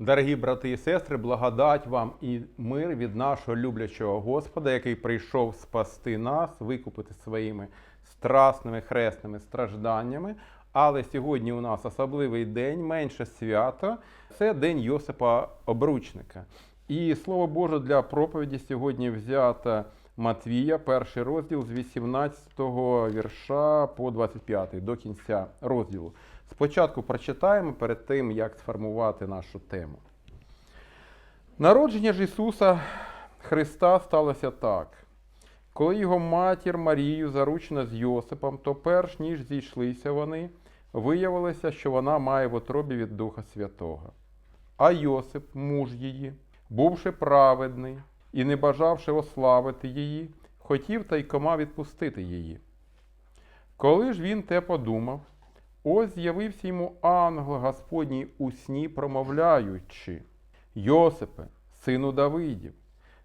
Дорогі брати і сестри, благодать вам і мир від нашого люблячого Господа, який прийшов спасти нас, викупити своїми страсними хресними стражданнями. Але сьогодні у нас особливий день, менше свято. Це день Йосипа Обручника. І слово Боже для проповіді сьогодні взято Матвія, перший розділ з 18 вірша по 25 до кінця розділу. Спочатку прочитаємо перед тим, як сформувати нашу тему. Народження ж Ісуса Христа сталося так. Коли його матір Марію заручена з Йосипом, то перш ніж зійшлися вони, виявилося, що вона має в отробі від Духа Святого. А Йосип, муж її, бувши праведний і не бажавши ославити її, хотів тайкома відпустити її. Коли ж він те подумав, ось з'явився йому ангел Господній у сні, промовляючи: Йосипе, сину Давидів,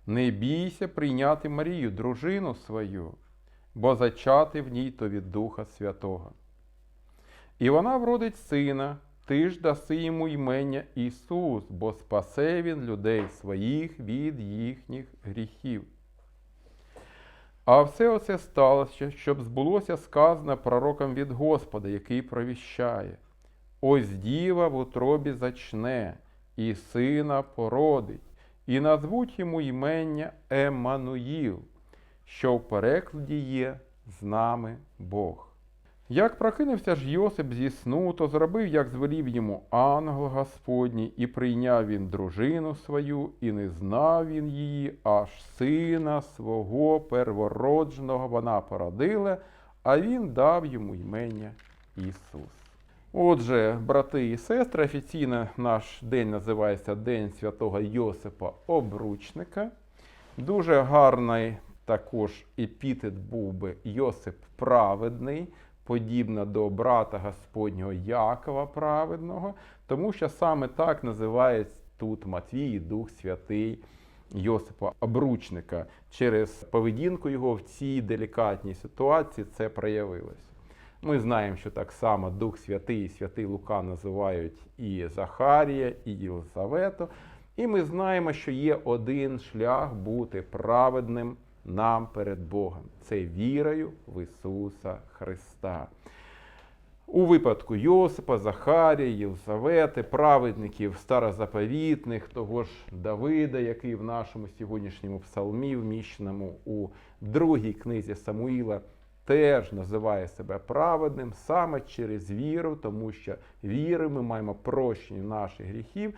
не бійся прийняти Марію, дружину свою, бо зачати в ній то від Духа Святого. І вона вродить сина, ти ж даси йому ймення Ісус, бо спасе він людей своїх від їхніх гріхів. А все оце сталося, щоб збулося сказане пророком від Господа, який провіщає. Ось діва в утробі зачне, і сина породить, і назвуть йому ймення Еммануїл, що в перекладі є з нами Бог. Як прокинувся ж Йосип зі сну, то зробив, як звелів йому ангел Господній, і прийняв він дружину свою, і не знав він її, аж сина свого первородженого вона породила, а він дав йому ймення Ісус. Отже, брати і сестри, офіційно наш день називається День святого Йосипа Обручника. Дуже гарний також епітет був би Йосип Праведний подібна до брата Господнього Якова праведного, тому що саме так називає тут Матвій, Дух Святий Йосипа Обручника. Через поведінку його в цій делікатній ситуації це проявилося. Ми знаємо, що так само Дух Святий і Святий Лука називають і Захарія, і Єлизавету. І ми знаємо, що є один шлях бути праведним нам перед Богом. Це вірою в Ісуса Христа. У випадку Йосипа, Захарія, Єлизавети, праведників старозаповітних, того ж Давида, який в нашому сьогоднішньому псалмі, вміщеному у другій книзі Самуїла, теж називає себе праведним саме через віру, тому що вірою ми маємо прощення наших гріхів,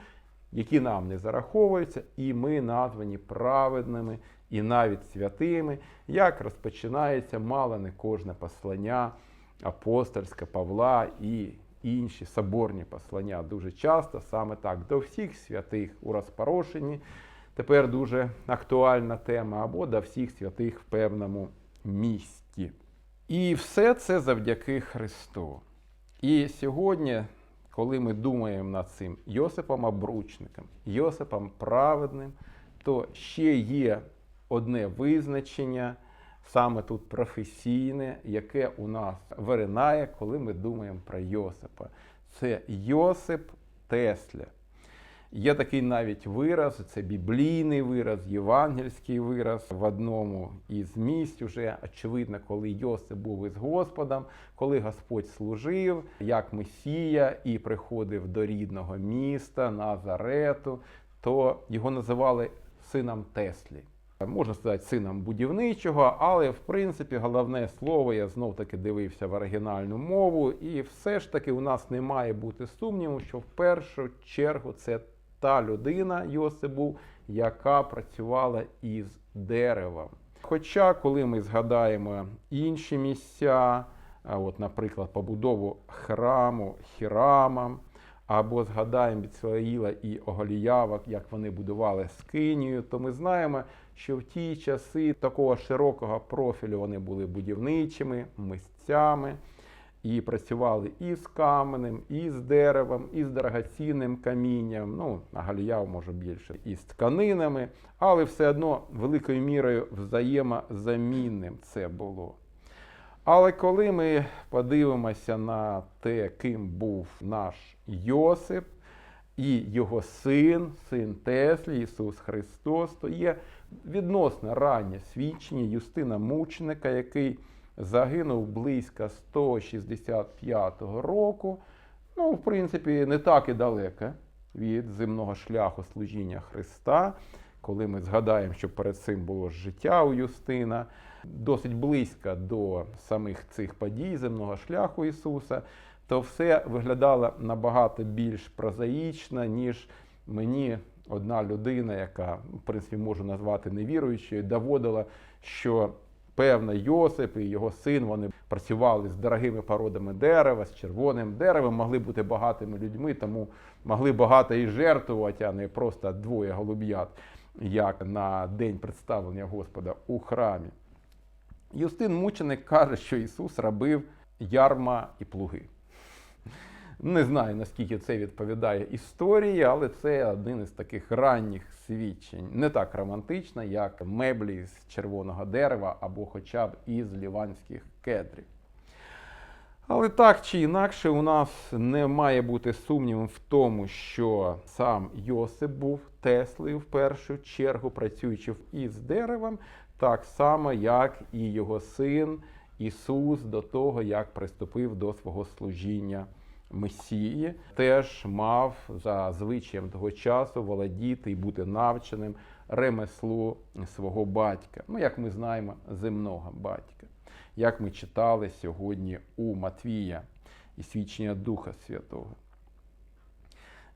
які нам не зараховуються, і ми названі праведними і навіть святими, як розпочинається мало не кожне послання апостольське Павла і інші соборні послання. Дуже часто саме так до всіх святих у розпорошенні. Тепер дуже актуальна тема, або до всіх святих в певному місті. І все це завдяки Христу. І сьогодні, коли ми думаємо над цим Йосипом Обручником, Йосипом Праведним, то ще є одне визначення, саме тут професійне, яке у нас виринає, коли ми думаємо про Йосипа. Це Йосип Тесля. Є такий навіть вираз, це біблійний вираз, євангельський вираз в одному із місць, уже очевидно, коли Йосип був із Господом, коли Господь служив як Месія і приходив до рідного міста Назарету, то його називали сином Теслі. Можна сказати, сином будівничого, але в принципі головне слово я знов таки дивився в оригінальну мову, і все ж таки у нас не має бути сумніву, що в першу чергу це та людина Йосип яка працювала із деревом. Хоча, коли ми згадаємо інші місця, от, наприклад, побудову храму Хірамам, або згадаємо Біцлаїла і Оголіява, як вони будували скинію, то ми знаємо, що в ті часи такого широкого профілю вони були будівничими, мисцями і працювали і з каменем, і з деревом, і з дорогоцінним камінням. Ну, а Галіяв може більше і з тканинами, але все одно великою мірою взаємозамінним це було. Але коли ми подивимося на те, ким був наш Йосип, і його син, син Теслі, Ісус Христос, то є відносно раннє свідчення Юстина Мученика, який загинув близько 165 року. Ну, в принципі, не так і далеко від земного шляху служіння Христа. Коли ми згадаємо, що перед цим було життя у Юстина, досить близько до самих цих подій земного шляху Ісуса, то все виглядало набагато більш прозаїчно, ніж мені одна людина, яка, в принципі, можу назвати невіруючою, доводила, що певно Йосип і його син вони працювали з дорогими породами дерева, з червоним деревом, могли бути багатими людьми, тому могли багато і жертвувати, а не просто двоє голуб'ят, як на день представлення Господа у храмі. Юстин Мученик каже, що Ісус робив ярма і плуги. Не знаю, наскільки це відповідає історії, але це один із таких ранніх свідчень. Не так романтично, як меблі з червоного дерева або хоча б із ліванських кедрів. Але так чи інакше, у нас не має бути сумнівом в тому, що сам Йосип був Теслею в першу чергу, працюючи із деревом, так само, як і його син Ісус до того, як приступив до свого служіння Месії, теж мав за звичаєм того часу володіти і бути навченим ремеслу свого батька. Ну, як ми знаємо, земного батька, як ми читали сьогодні у Матвія і свідчення Духа Святого.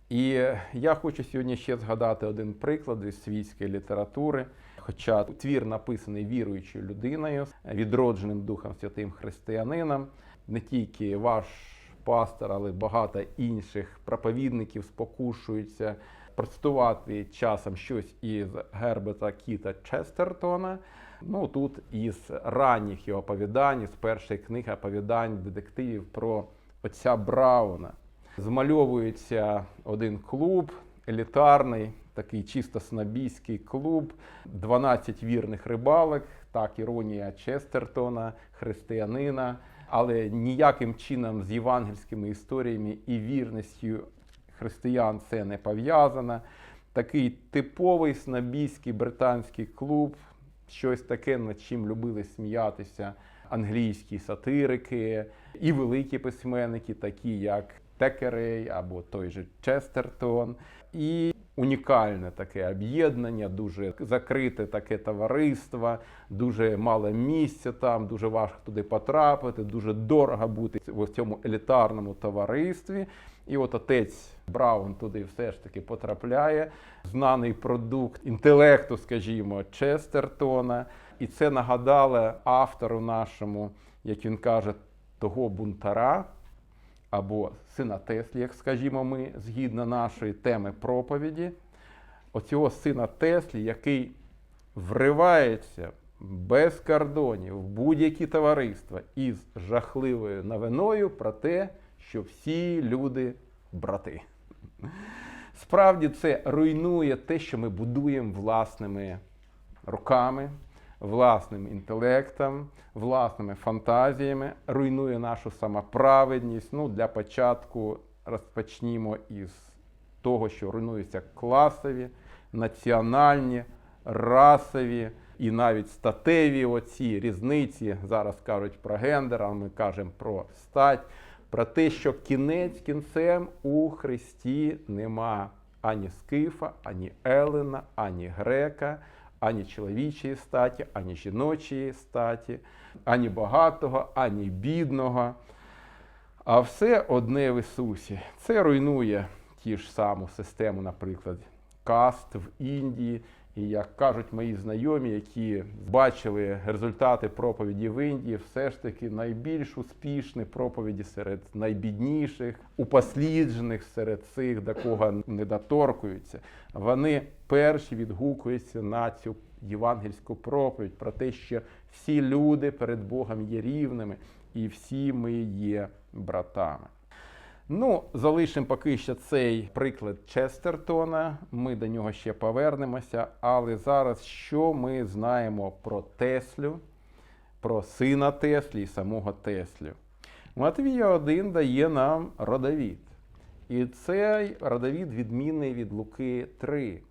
І я хочу сьогодні ще згадати один приклад із світської літератури. Хоча твір написаний віруючою людиною, відродженим Духом Святим Християнином, не тільки ваш пастор, але багато інших проповідників спокушуються процитувати часом щось із Гербета Кіта Честертона. Ну тут із ранніх його оповідань, з першої книги оповідань детективів про отця Брауна. Змальовується один клуб елітарний, такий чисто снобійський клуб, 12 вірних рибалок, так іронія Честертона, християнина, але ніяким чином з євангельськими історіями і вірністю християн це не пов'язано. Такий типовий снобійський британський клуб, щось таке, над чим любили сміятися англійські сатирики і великі письменники, такі як Текерей або той же Честертон. І унікальне таке об'єднання, дуже закрите таке товариство, дуже мало місця там, дуже важко туди потрапити, дуже дорого бути в цьому елітарному товаристві. І от отець Браун туди все ж таки потрапляє. Знаний продукт інтелекту, скажімо, Честертона. І це нагадало автору нашому, як він каже, того бунтара або сина Теслі, як скажімо ми, згідно нашої теми проповіді, оцього сина Теслі, який вривається без кордонів в будь-які товариства із жахливою новиною про те, що всі люди брати. Справді це руйнує те, що ми будуємо власними руками, власним інтелектом, власними фантазіями, руйнує нашу самоправедність. Ну, для початку розпочнімо із того, що руйнуються класові, національні, расові і навіть статеві оці різниці. Зараз кажуть про гендер, а ми кажемо про стать, про те, що кінець кінцем у Христі нема ані скифа, ані Елена, ані грека ані чоловічої статі, ані жіночої статі, ані багатого, ані бідного. А все одне в Ісусі. Це руйнує ті ж саму систему, наприклад, каст в Індії. І як кажуть мої знайомі, які бачили результати проповіді в Індії, все ж таки найбільш успішні проповіді серед найбідніших, упосліджених серед цих, до кого не доторкуються. Вони перші відгукуються на цю євангельську проповідь про те, що всі люди перед Богом є рівними, і всі ми є братами. Ну, залишимо поки що цей приклад Честертона. Ми до нього ще повернемося. Але зараз що ми знаємо про Теслю, про сина Теслі і самого Теслю? Матвія 1 дає нам родовід. І цей родовід відмінний від Луки 3.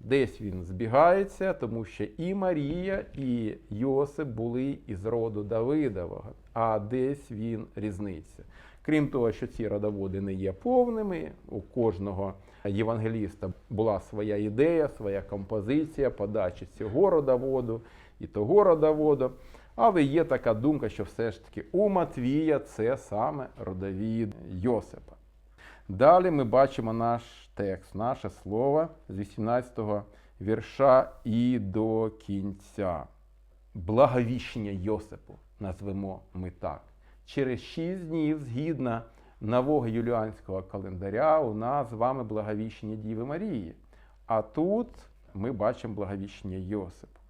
Десь він збігається, тому що і Марія, і Йосип були із роду Давидового, а десь він різниця. Крім того, що ці родоводи не є повними, у кожного євангеліста була своя ідея, своя композиція подачі цього родоводу і того родоводу. Але є така думка, що все ж таки у Матвія це саме родовід Йосипа. Далі ми бачимо наш текст, наше слово з 18-го вірша і до кінця. Благовіщення Йосипу назвемо ми так. Через шість днів, згідно нового юліанського календаря, у нас з вами благовіщення Діви Марії. А тут ми бачимо благовіщення Йосипу.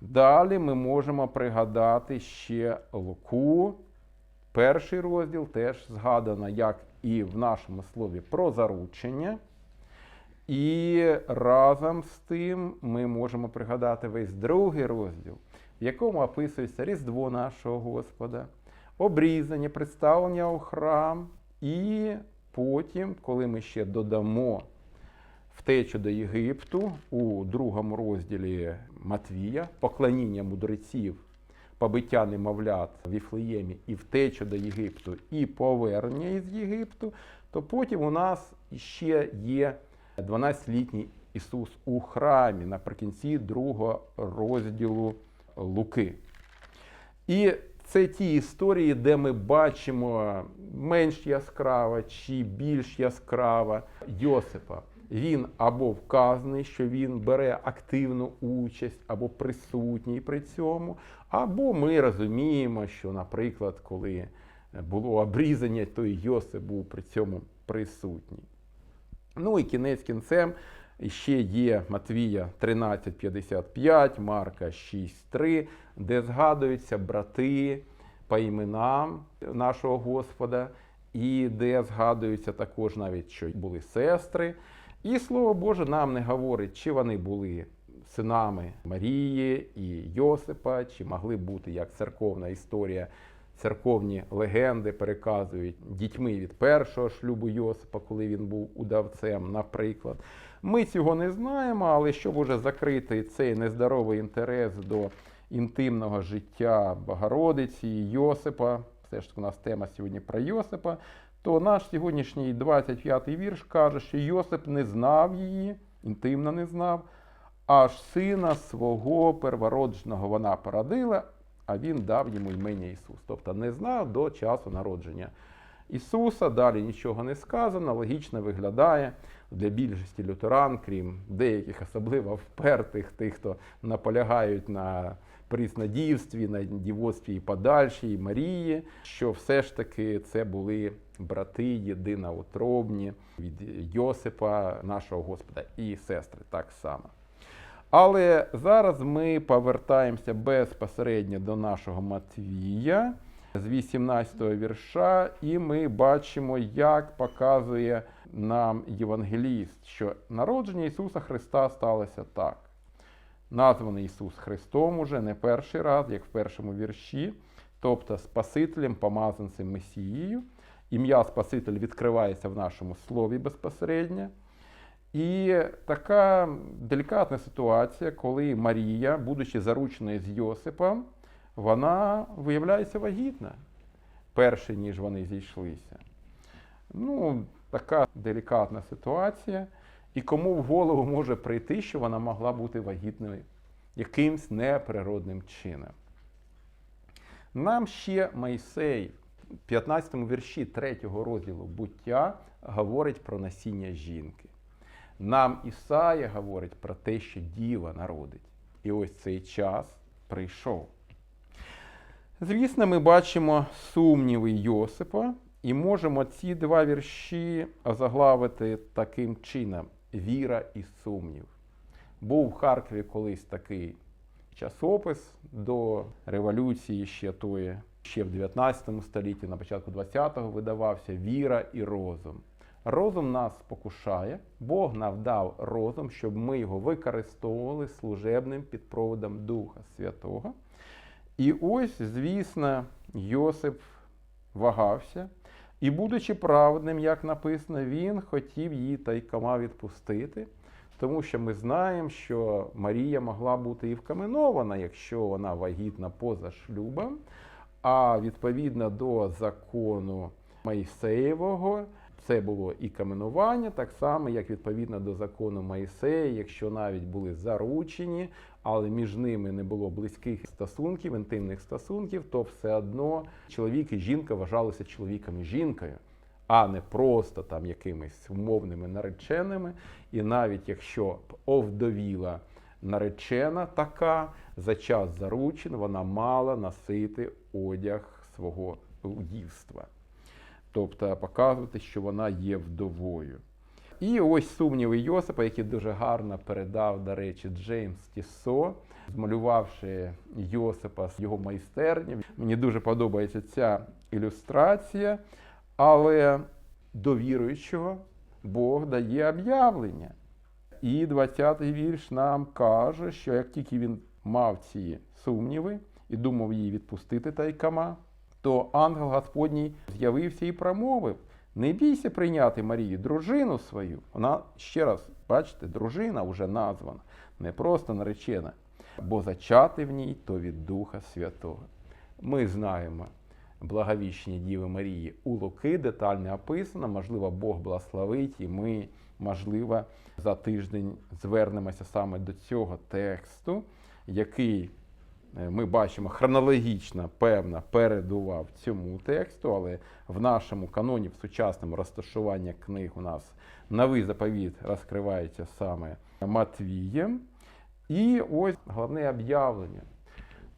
Далі ми можемо пригадати ще Луку. Перший розділ теж згадано, як і в нашому слові про заручення. І разом з тим ми можемо пригадати весь другий розділ, в якому описується Різдво нашого Господа, обрізання, представлення у храм, і потім, коли ми ще додамо втечу до Єгипту у другому розділі Матвія, поклоніння мудреців, побиття немовлят в Віфлеємі і втечу до Єгипту, і повернення із Єгипту, то потім у нас ще є 12-літній Ісус у храмі наприкінці другого розділу Луки. І це ті історії, де ми бачимо менш яскраво чи більш яскраво Йосипа. Він або вказаний, що він бере активну участь, або присутній при цьому, або ми розуміємо, що, наприклад, коли було обрізання, то Йосип був при цьому присутній. Ну і кінець кінцем ще є Матвія 13,55, Марка 6,3, де згадуються брати по іменам нашого Господа, і де згадується також навіть, що були сестри. І слово Боже нам не говорить, чи вони були синами Марії і Йосипа, чи могли бути як церковна історія, церковні легенди переказують дітьми від першого шлюбу Йосипа, коли він був удавцем, наприклад. Ми цього не знаємо, але щоб уже закрити цей нездоровий інтерес до інтимного життя Богородиці Йосипа, все ж у нас тема сьогодні про Йосипа, то наш сьогоднішній 25-й вірш каже, що Йосип не знав її, інтимно не знав, аж сина свого первородженого вона породила, а він дав йому імення Ісус. Тобто не знав до часу народження Ісуса. Далі нічого не сказано, логічно виглядає для більшості лютеран, крім деяких особливо впертих, тих, хто наполягають на приснадівстві, на дівоцтві і подальшій і Марії, що все ж таки це були брати єдиноутробні від Йосипа, нашого Господа, і сестри так само. Але зараз ми повертаємося безпосередньо до нашого Матвія з 18-го вірша, і ми бачимо, як показує нам Євангеліст, що народження Ісуса Христа сталося так. Названий Ісус Христом уже не перший раз, як в першому вірші, тобто Спасителем, помазанцем Месією. Ім'я Спаситель відкривається в нашому слові безпосередньо. І така делікатна ситуація, коли Марія, будучи зарученою з Йосипом, вона виявляється вагітна, перше, ніж вони зійшлися. Ну, така делікатна ситуація. І кому в голову може прийти, що вона могла бути вагітною якимсь неприродним чином. Нам ще Майсей в 15 вірші 3 розділу буття говорить про насіння жінки. Нам Ісая говорить про те, що діва народить. І ось цей час прийшов. Звісно, ми бачимо сумніви Йосипа і можемо ці два вірші озаглавити таким чином: віра і сумнів. Був в Харкові колись такий часопис до революції ще тої, ще в 19 столітті, на початку 20-го видавався Віра і розум. Розум нас спокушає, Бог нам дав розум, щоб ми його використовували служебним під проводом Духа Святого. І ось, звісно, Йосип вагався. І, будучи праведним, як написано, він хотів її тайкома відпустити, тому що ми знаємо, що Марія могла бути і вкаменована, якщо вона вагітна поза шлюбом. А відповідно до закону Моїсеєвого, це було і каменування, так само, як відповідно до закону Моїсея, якщо навіть були заручені, але між ними не було близьких стосунків, інтимних стосунків, то все одно чоловік і жінка вважалися чоловіком і жінкою, а не просто там якимись умовними нареченими. І навіть якщо овдовіла наречена така, за час заручин вона мала носити одяг свого удівства. Тобто показувати, що вона є вдовою. І ось сумніви Йосипа, які дуже гарно передав, до речі, Джеймс Тіссо, змалювавши Йосипа з його майстерні. Мені дуже подобається ця ілюстрація, але до віруючого Бог дає об'явлення. І 20-й вірш нам каже, що як тільки він мав ці сумніви і думав її відпустити тайкама, то ангел Господній з'явився і промовив: не бійся прийняти Марію, дружину свою. Вона ще раз, бачите, дружина вже названа, не просто наречена, бо зачати в ній то від Духа Святого. Ми знаємо благовіщення Діви Марії у Луки, детально описано, можливо, Бог благословить, і ми, можливо, за тиждень звернемося саме до цього тексту, який ми бачимо хронологічно, певно, передував цьому тексту, але в нашому каноні, в сучасному розташуванні книг у нас новий заповіт розкривається саме Матвієм. І ось головне об'явлення.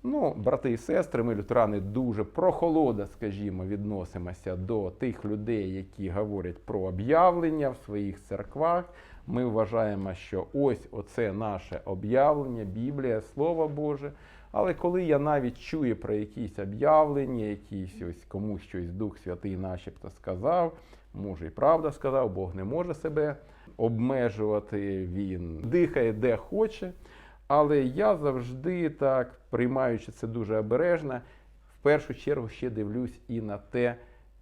Ну, брати і сестри, ми лютерани дуже прохолодо, скажімо, відносимося до тих людей, які говорять про об'явлення в своїх церквах. Ми вважаємо, що ось оце наше об'явлення, Біблія, Слово Боже. Але коли я навіть чую про якісь об'явлення, якісь ось комусь щось Дух Святий начебто сказав, може і правда сказав, Бог не може себе обмежувати, він дихає де хоче. Але я завжди так, приймаючи це дуже обережно, в першу чергу ще дивлюсь і на те,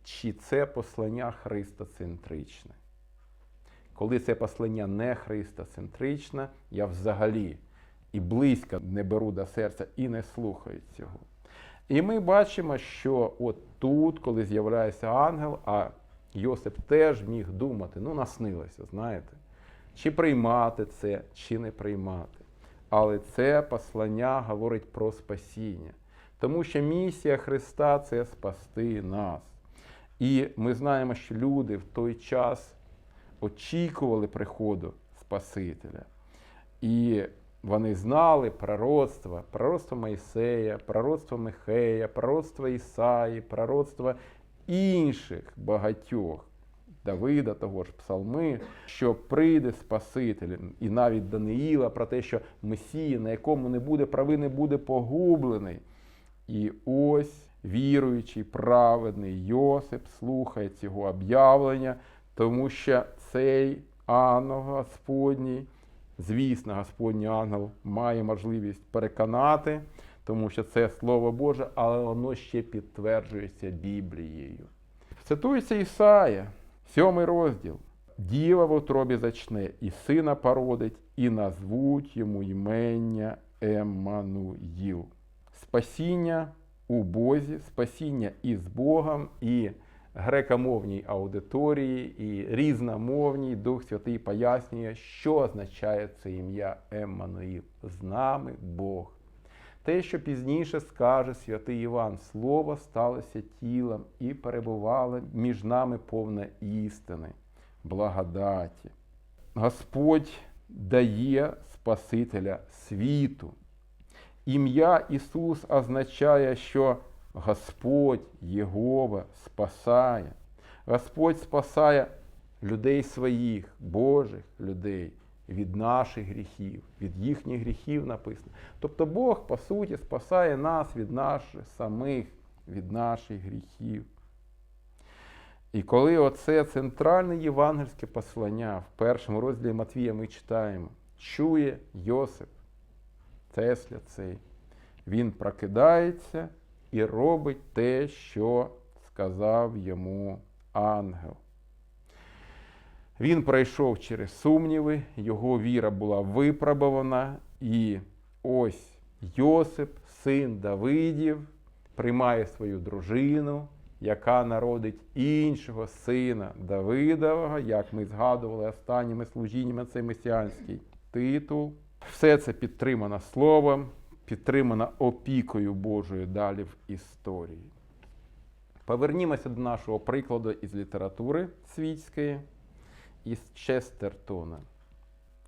чи це послання христоцентричне. Коли це послання не христоцентричне, я взагалі і близько не беру до серця і не слухаю цього. І ми бачимо, що от тут, коли з'являється ангел, а Йосип теж міг думати, ну наснилося, знаєте, чи приймати це, чи не приймати. Але це послання говорить про спасіння. Тому що місія Христа це спасти нас. І ми знаємо, що люди в той час очікували приходу Спасителя. І вони знали пророцтва, пророцтво Моїсея, пророцтво Михея, пророцтво Ісаї, пророцтво інших багатьох. Давида, того ж псалми, що прийде Спаситель, і навіть Даниїла про те, що Месія, на якому не буде правини, буде погублений. І ось віруючий, праведний Йосип слухає цього об'явлення, тому що цей ангел Господній, звісно, Господній ангел має можливість переконати, тому що це Слово Боже, але воно ще підтверджується Біблією. Цитується Ісая. Сьомий розділ. Діва в утробі зачне, і сина породить, і назвуть йому ймення Еммануїл. Спасіння у Бозі, спасіння із Богом, і грекомовній аудиторії, і різномовній Дух Святий пояснює, що означає це ім'я Еммануїл. З нами Бог. Те, що пізніше скаже святий Іван, Слово сталося тілом і перебувало між нами повне істини, благодаті. Господь дає Спасителя світу. Ім'я Ісус означає, що Господь Єгова спасає. Господь спасає людей своїх, Божих людей від наших гріхів, від їхніх гріхів написано. Тобто Бог, по суті, спасає нас від наших самих, від наших гріхів. І коли оце центральне євангельське послання в першому розділі Матвія ми читаємо, чує Йосип, Тесля цей, він прокидається і робить те, що сказав йому ангел. Він пройшов через сумніви, його віра була випробована, і ось Йосип, син Давидів, приймає свою дружину, яка народить іншого сина Давидового, як ми згадували останніми служіннями, цей месіанський титул. Все це підтримано словом, підтримано опікою Божою далі в історії. Повернімося до нашого прикладу із літератури світської, із Честертона.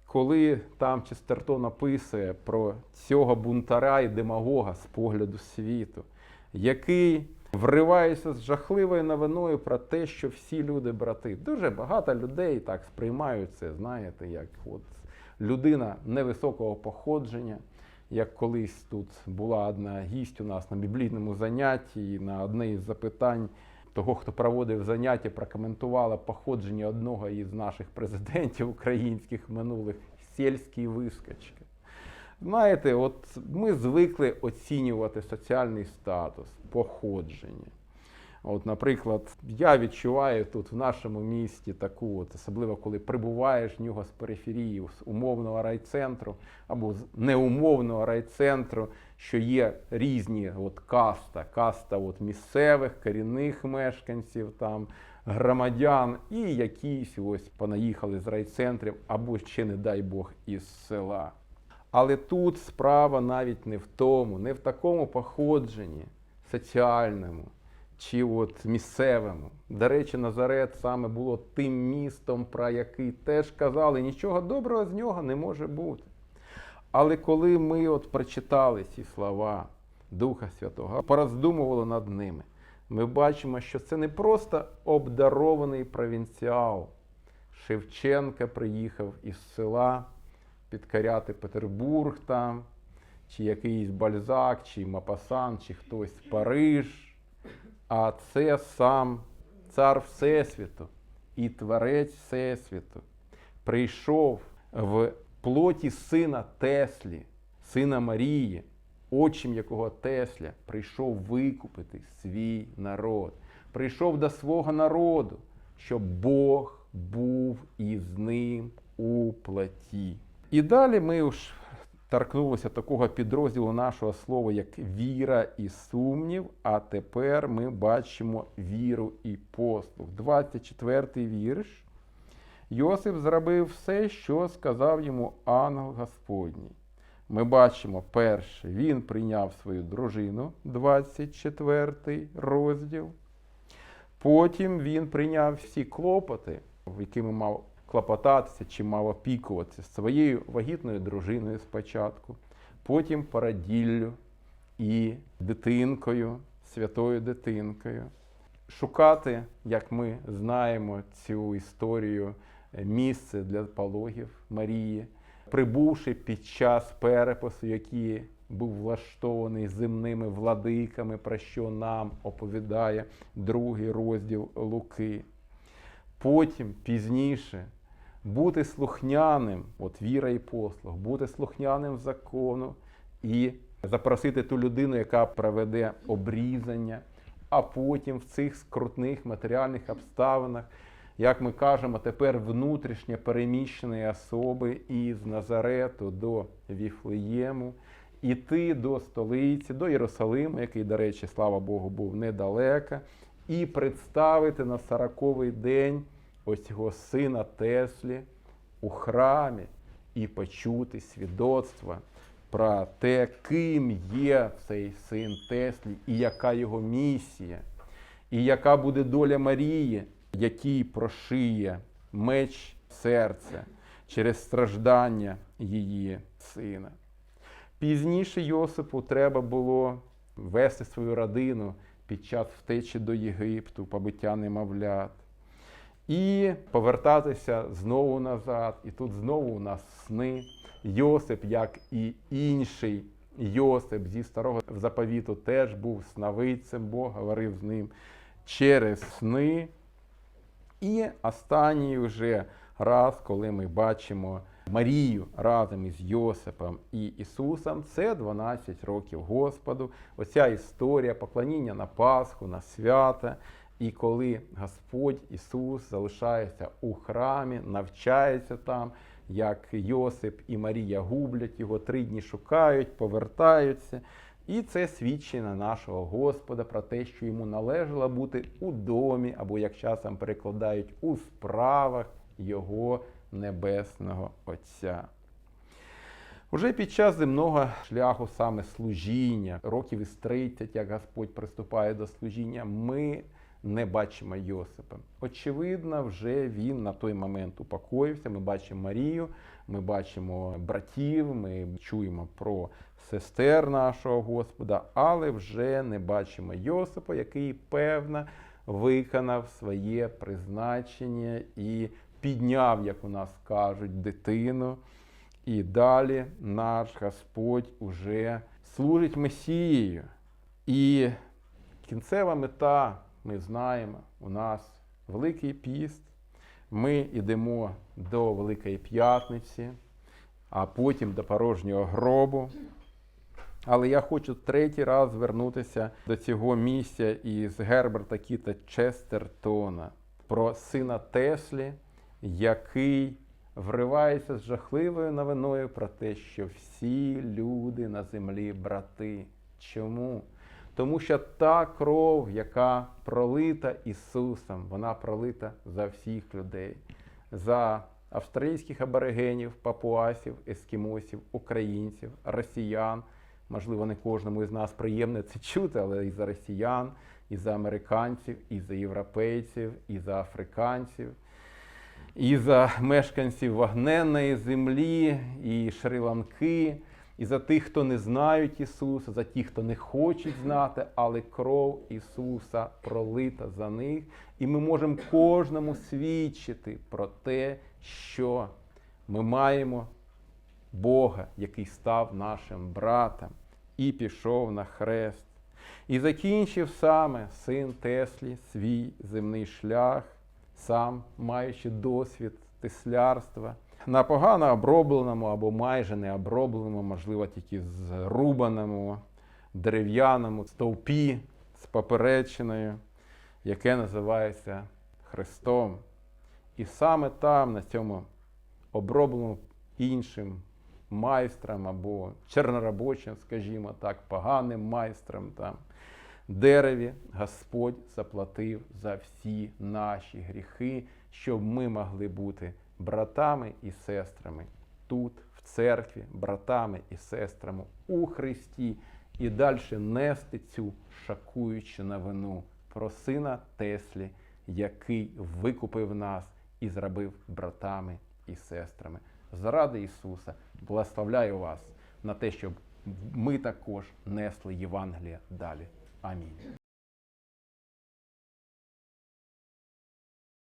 Коли там Честертон описує про цього бунтара і демагога з погляду світу, який вривається з жахливою новиною про те, що всі люди брати. Дуже багато людей так сприймають це, знаєте, як от людина невисокого походження. Як колись тут була одна гість у нас на біблійному занятті, і на одне із запитань того, хто проводив заняття, прокоментувала походження одного із наших президентів українських минулих сільський вискочки. Знаєте, от ми звикли оцінювати соціальний статус, походження. От, наприклад, я відчуваю тут в нашому місті таку, от, особливо коли прибуваєш в нього з периферії, з умовного райцентру або з неумовного райцентру, що є різні от, каста, каста от, місцевих, корінних мешканців, там, громадян, і якісь ось понаїхали з райцентрів, або ще, не дай Бог, із села. Але тут справа навіть не в тому, не в такому походженні соціальному чи от місцевому. До речі, Назарет саме було тим містом, про який теж казали, нічого доброго з нього не може бути. Але коли ми от прочитали ці слова Духа Святого, пороздумували над ними, ми бачимо, що це не просто обдарований провінціал. Шевченка приїхав із села підкоряти Петербург там, чи якийсь Бальзак, чи Мапасан, чи хтось Париж. А це сам цар Всесвіту і Творець Всесвіту прийшов в плоті сина Теслі, сина Марії, отчим якого Тесля, прийшов викупити свій народ, прийшов до свого народу, щоб Бог був із ним у плоті. І далі ми ж торкнулися такого підрозділу нашого слова, як віра і сумнів. А тепер ми бачимо віру і послуг. 24-й вірш. Йосип зробив все, що сказав йому ангел Господній. Ми бачимо, перше, він прийняв свою дружину, 24 розділ. Потім він прийняв всі клопоти, якими мав клопотатися чи мав опікуватися своєю вагітною дружиною спочатку, потім породіллю і дитинкою, святою дитинкою. Шукати, як ми знаємо, цю історію місце для пологів Марії, прибувши під час перепису, який був влаштований земними владиками, про що нам оповідає другий розділ Луки. Потім пізніше бути слухняним, от віра і послуг, бути слухняним закону і запросити ту людину, яка проведе обрізання, а потім в цих скрутних матеріальних обставинах, як ми кажемо, тепер внутрішньо переміщеної особи із Назарету до Віфлеєму, іти до столиці, до Єрусалиму, який, до речі, слава Богу, був недалеко, і представити на сороковий день ось цього сина Теслі у храмі і почути свідоцтва про те, ким є цей син Теслі, і яка його місія, і яка буде доля Марії, який прошиє меч серця через страждання її сина. Пізніше Йосипу треба було вести свою родину під час втечі до Єгипту, побиття немовлят. І повертатися знову назад. І тут знову у нас сни. Йосип, як і інший Йосип зі старого заповіту, теж був сновидцем, Бог говорив з ним через сни. І останній вже раз, коли ми бачимо Марію разом із Йосипом і Ісусом, це 12 років Господу. Оця історія поклоніння на Пасху, на свята. І коли Господь Ісус залишається у храмі, навчається там, як Йосип і Марія гублять його, три дні шукають, повертаються. І це свідчення нашого Господа про те, що йому належало бути у домі, або, як часом перекладають, у справах Його Небесного Отця. Уже під час земного шляху саме служіння, років із 30, як Господь приступає до служіння, ми не бачимо Йосипа. Очевидно, вже він на той момент упокоївся. Ми бачимо Марію, ми бачимо братів, ми чуємо про сестер нашого Господа, але вже не бачимо Йосипа, який певно виконав своє призначення і підняв, як у нас кажуть, дитину. І далі наш Господь уже служить Месією. І кінцева мета, ми знаємо, у нас Великий піст. Ми йдемо до Великої П'ятниці, а потім до порожнього гробу. Але я хочу третій раз звернутися до цього місця із Герберта Кіта Честертона про сина Теслі, який вривається з жахливою новиною про те, що всі люди на землі брати. Чому? Тому що та кров, яка пролита Ісусом, вона пролита за всіх людей, за австралійських аборигенів, папуасів, ескімосів, українців, росіян. Можливо, не кожному із нас приємно це чути, але і за росіян, і за американців, і за європейців, і за африканців і за мешканців вогненної землі, і Шрі-Ланки, і за тих, хто не знають Ісуса, за тих, хто не хочуть знати, але кров Ісуса пролита за них. І ми можемо кожному свідчити про те, що ми маємо Бога, який став нашим братом і пішов на хрест. І закінчив саме син Теслі свій земний шлях сам маючи досвід теслярства, на погано обробленому або майже не обробленому, можливо, тільки зрубаному дерев'яному стовпі з поперечиною, яке називається Христом. І саме там, на цьому обробленому іншим майстром або чорноробочим, скажімо так, поганим майстром там дереві Господь заплатив за всі наші гріхи, щоб ми могли бути братами і сестрами тут, в церкві, братами і сестрами у Христі, і далі нести цю шокуючу новину про сина Теслі, який викупив нас і зробив братами і сестрами. Заради Ісуса благословляю вас на те, щоб ми також несли Євангелія далі. Амінь.